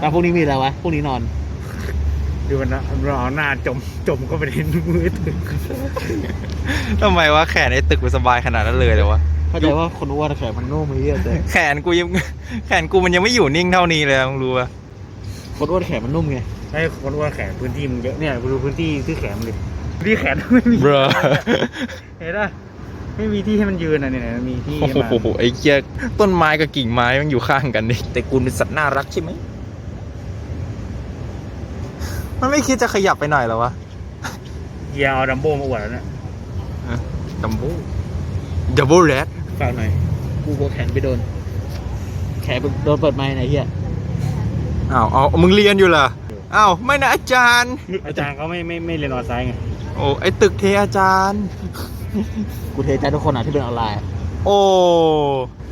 แล้วพรุ่งนี้มีอะไรวะพรุ่งนี้นอน ดูมันนะมันเอาหน้าจมจมก็ไปในมือถึงทำไมวะแขนไอ้ตึกมันสบายขนาดนั้นเลยเลยวะ เข้าใจว่าคนอ้วนแขนมันนุ่มไอ้เหี้ยแต่แขนกูยังแขนกูมันยังไม่อยู่นิ่งเท่านี้เลยมึงรู้ปะคนอ้วนแขนมันนุ่มไงไอ้คนว่าแขนพื้นที่มันเยอะเนี่ยกูดูพื้นที่ที่แขนมันดิพื้นที่แขนไม่มีเบรอเห็นปะไม่มีที่ให้มันยืนอะเนี่ยมันมีที่โอ้ให้มันโหไอ้เหี้ยต้นไม้กับกิ่งไม้มันอยู่ข้างกันดิแต่กูเป็นสัตว์น่ารักใช่ไหม มันไม่คิดจะขยับไปหน่อยเหรอวะเฮียเอาดัมโบ้มาอวดแล้วเนี่ยดัมโบ้ดับเบิลแรดฝากหน่อย กูกลัวแขนไปโดน แขนโดนเปิดไม้ไหนเหี้ยอ้าวเอามึงเรียนอยู่เหรออ้าวไม่นะอาจารย์ อาจารย์เขาไม่ไม่ไม่เรียนออนไซต์ไง โอ้ไอ้ตึกเทอาจารย์ กูเทใจทุกคนอะที่เป็นออนไลน์อะโอ้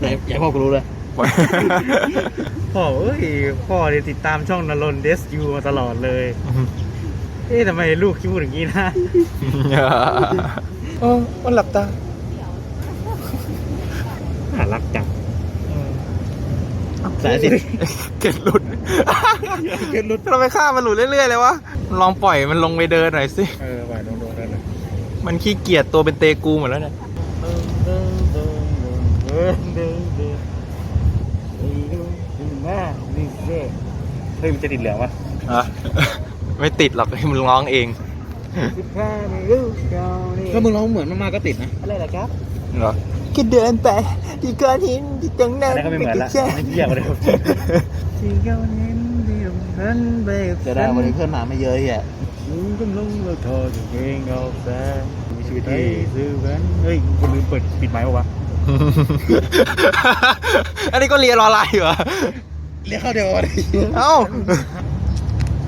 อย่าอย่าให้พ่อกูรู้เลย พ่อเอ้ยพ่อเนี่ยติดตามช่องนรนเดสยูมาตลอดเลย เอ๊ะทำไมลูกคิดพูดอย่างนี้นะโอ้มันหลับตาน่ารักจังสายสิเกล็ดหลุดเกล็ดหลุดเราไปฆ่ามันหลุดเรื่อยๆเลยวะลองปล่อยมันลงไปเดินหน่อยสิเออไปลงดูได้เลยมันขี้เกียจตัวเป็นเตกูหมดแล้วเนี่ย ฮ้ยมันจะติดเหลืองวะอะ ไม่ติดหรอกให้มันร้องเองสิบห้าไม่รู้เก่านี่ถ้ามึงร้องเหมือนมากๆก็ติดนะอะไรล่ะครับเหรอก็เดินไปที่ก้อนหินที่ตรงนั้อันนนั้นก็ไม่เหมือนละไม่เกี่ยวกันเลย ที่เก่าเน้นเดียวนั้นไปกับเดี๋ยวได้วันนี้เพื่อนมาไม่เยอะเหี้ยมึงก็ลงแล้วทอจะเพลงเอาแสงมีชีวิตที่ซื้อแหวนเฮ้ยคนลืมเปิดปิดไมค์ปะวะ อันนี้ก็เรียนออนไลน์เหรอ เรียกเข้าเดียวกันเอ้า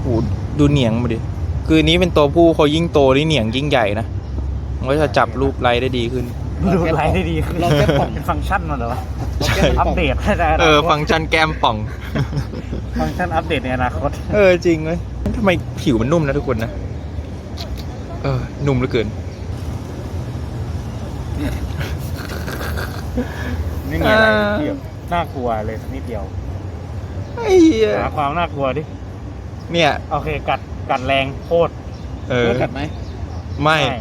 โหดูเหนียงมาดิ คือนี้เป็นตัวผู้เขายิ่งโตนี่เหนียงยิ่งใหญ่นะ มันก็จะจับรูปไลท์ได้ดีขึ้น ดูไลน์ได้ดีขึ้นเราแค่ป่องเป็นฟังก์ชันมันเหรอวะใช่ อัปเดตให้ได้เออ ฟังก์ชันแก้มป่อง ฟังก์ชันอัปเดตในอนาคตเออ จริงเว้ยทำไมผิวมันนุ่มนะทุกคนนะ เออ นุ่มเหลือเกิน ไม่มีอะไรอ่าที่แบบน่ากลัวเลยสักนิดเดียว ไอ้เหี้ยหาความน่ากลัวดิเนี่ย โอเคกัดกัดแรงโคตรเออเลิกกัดไหมไม่ไม่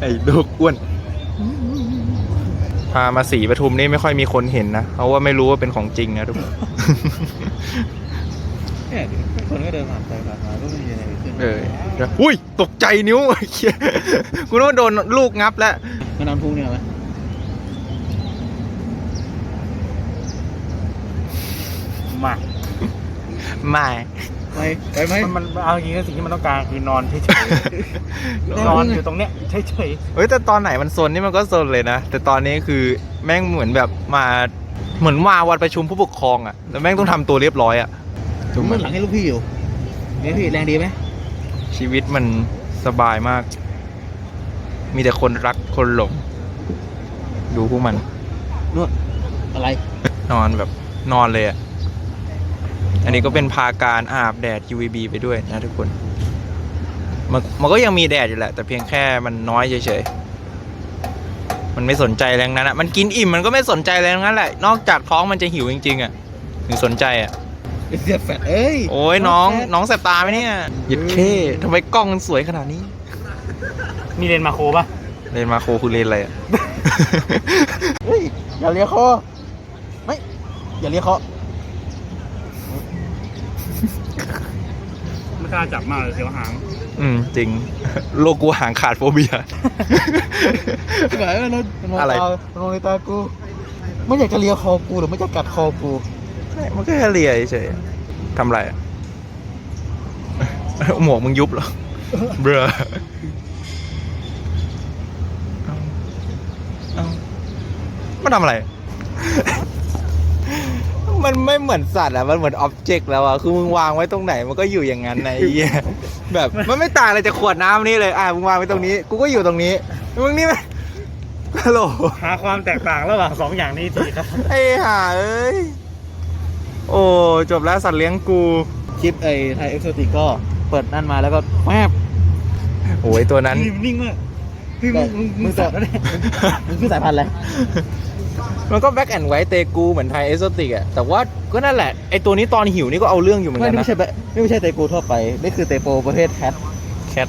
ไอ้ลูกอ้วน พามาสีปทุมนี่ไม่ค่อยมีคนเห็นนะ เพราะว่าไม่รู้ว่าเป็นของจริงนะทุกคน เนี่ยคนก็เดินผ่านไปผ่านมาก็ไม่มีอะไรเกิดขึ้นเออเดี๋ยวอุ้ย ตกใจนิ้วไอ้เหี้ยกูนึกว่าโดนลูกงับแล้วมานอนทุ่งเนี่ยไหม มาไม่ไปไปไหม มันมันเอาจริงๆแล้วสิ่งที่มันต้องการคือนอนเฉยนอนๆนอนอยู่ตรงเนี้ยเฉยเฮ้ยแต่ตอนไหนมันซนนี่มันก็ซนเลยนะ แต่ตอนนี้คือแม่งเหมือนแบบมาเหมือนมาวันประชุมผู้ปกครองอะแล้วแม่งต้องทำตัวเรียบร้อยอะผมมันหลังให้ลูกพี่อยู่เนี่ยพี่แรงดีไหมชีวิตมันสบายมาก มีแต่คนรักคนหลง ดูพวกมันนู่นอะไร นอนแบบนอนเลยอะ อันนี้ก็เป็นพาการอาบแดด UVB ไปด้วยนะทุกคน มันมันก็ยังมีแดดอยู่แหละ แต่เพียงแค่มันน้อยเฉยๆ มันไม่สนใจแรงนั้นอะมันกินอิ่มมันก็ไม่สนใจแรงนั้นแหละ นอกจากท้องมันจะหิวจริงๆอะถึงสนใจอะเสียแฟดเอ้ย โอ้ยน้องน้องแสบตาไหมเนี่ยหยิดเข้ทำไมกล้องมันสวยขนาดนี้ๆนี่เรียนมาโครปะเลนมาโคคือเลนอะไรอะเฮ้ยอย่าเลียคอไม่อย่าเลียคอ ไม่กล้าจับมากเลยเสียวหางอืม จริง โลกูหางขาดโฟเบียที่ไหนมันมันมองอะไร ตามันมองในตากูไม่อยากจะเลียคอกูหรือไม่จะกัดคอกูมันก็แค่เลียเฉยๆทำไรอะหมวกมึงยุบเหรอ เบรอเอาเอามันทำอะไร มันไม่เหมือนสัตว์อะมันเหมือนอ็อบเจกต์แล้วอะคือมึงวางไว้ตรงไหนมันก็อยู่อย่างนั้นนะไอ้เหี้ยแบบมันไม่ต่างอะไรจากขวดน้ำนี่เลยอะมึงวางไว้ตรงนี้ กูก็อยู่ตรงนี้มึงนี่มันฮัลโหลหาความแตกต่างระหว่างสองอย่างนี้ทีครับ ไอ้ห่าเอ้ยโอ้จบแล้วสัตว์เลี้ยงกูคลิปไอ้ไทยเอ็กโซติกก็เปิดนั่นมาแล้วก็แมบโอ้ยตัวนั้นนิ่งมากพี่มึงมึงมึงมึงสัสัตตว์ว์แล้วเนี่ยมึงคือสายพันธุ์อะไร มันก็แบ็กแอนด์ไวท์เตกูเหมือนไทยเอสโซติกอะแต่ว่าก็นั่นแหละไอตัวนี้ตอนหิวนี่ก็เอาเรื่องอยู่เหมือนไม่กันนี่นะ ไม่ใช่แบบนี่ไม่ใช่เตโกทั่วไป นี่คือเตโกประเภทแคทแคท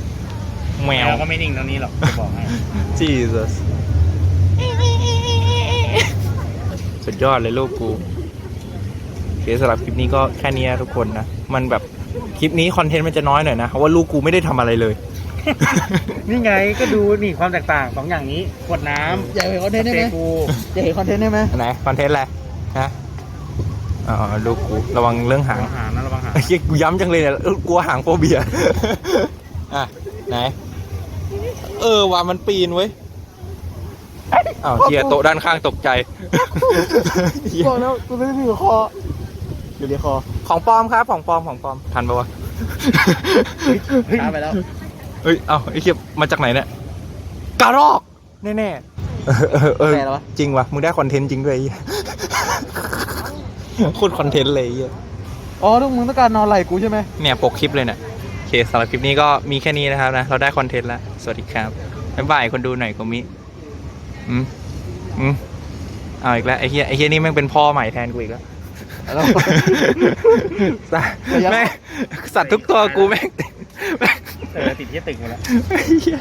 แมแมววก็ไม่นิ่งตรงนี้หรอกจะบอกให้ Jesus สุดยอดเลยลูกกูโอเคสำหรับคลิปนี้ก็แค่นี้นะทุกคนนะ มันแบบคลิปนี้คอนเทนต์มันจะน้อยหน่อยนะเพราะว่าลูกกูไม่ได้ทำอะไรเลย นี่ไงก็ดูนี่ความแตกต่างสองอย่างนี้ขวดน้ำอยากเห็นคอนเทนต์ได้ไหมเตกูอยากเห็นคอนเทนต์ได้ไหมอันไหนคอนเทนต์อะไรฮะอ๋อลูกกูระวังเรื่องหางระวังหางนะระวังหางไอ้เหี้ยกูย้ำจังเลยเนี่ยเออกลัวหางโฟเบียอะไหนเออว่ามันปีนเว้ยอ้าวเฮียโต๊ะด้านข้างตกใจเหี้ยบอกแล้วกูไม่ได้มีคออยู่ในคอของปลอมครับของปลอมของปลอมทันปะวะช้าไปแล้ว เฮ้ย เอ้าไอ้เหี้ยมาจากไหนเนี่ยกระรอก แน่ๆเออเออเออแปลแล้ววะ จริงวะมึงได้คอนเทนต์จริงด้วยไอ้เหี้ยโคตรคอนเทนต์เลยไอ้เหี้ย อ๋อทุกมึงต้องการนอนไหล่กูใช่ไหม เนี่ยปกคลิปเลยเนี่ยโอเคสำหรับคลิปนี้ก็มีแค่นี้นะครับนะ เราได้คอนเทนต์แล้ว สวัสดีครับ บ๊ายบายคนดูหน่อยกูมิอืมอืมเอาอีกแล้ว ไอ้เฮียไอ้เฮียนี่แม่งเป็นพ่อใหม่แทนกูอีกแล้วแล้วสัตว์แม่งสัตว์ทุกตัวกูแม่งแม่ง เออติดที่ตึกหมดแล้ว ไอ้เหี้ย